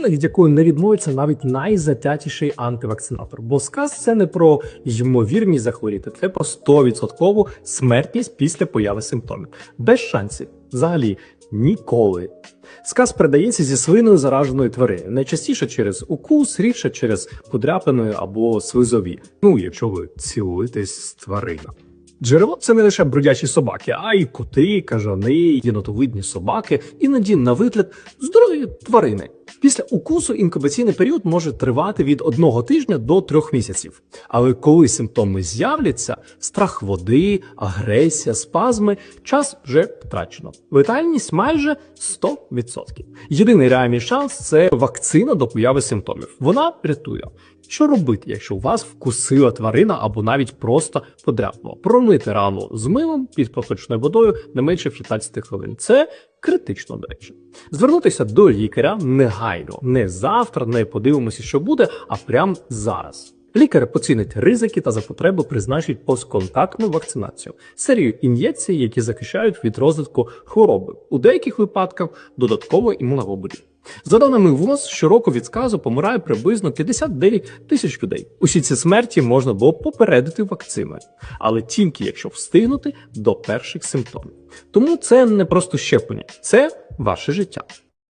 Вакцина, від якої не відмовиться навіть найзатятіший антивакцинатор. Бо сказ це не про ймовірність захворіти, це про 100% смертність після появи симптомів. Без шансів. Взагалі ніколи. Сказ передається зі свиною зараженої тварини, найчастіше через укус, рідше через подряпиною або слизові. Ну, якщо ви цілуєтесь з твариною. Джерело це не лише бродячі собаки, а й коти, кажани, єнотовидні собаки, іноді на вигляд здорові тварини. Після укусу інкубаційний період може тривати від одного тижня до трьох місяців. Але коли симптоми з'являться, страх води, агресія, спазми, час вже втрачено. Летальність майже 100%. Єдиний реальний шанс це вакцина до появи симптомів. Вона рятує. Що робити, якщо вас вкусила тварина або навіть просто подряпнула? Промити рану з милом під проточною водою не менше 15 хвилин. Це критично, до речі. Звернутися до лікаря негайно, не завтра, не подивимося, що буде, а прямо зараз. Лікар поцінить ризики та за потреби призначить постконтактну вакцинацію, серію ін'єкцій, які захищають від розвитку хвороби, у деяких випадках додатково імуноглобулін. За даними ВОЗ, щороку від сказу помирає приблизно 59 тисяч людей. Усі ці смерті можна було попередити вакциною, але тільки якщо встигнути до перших симптомів. Тому це не просто щеплення, це ваше життя.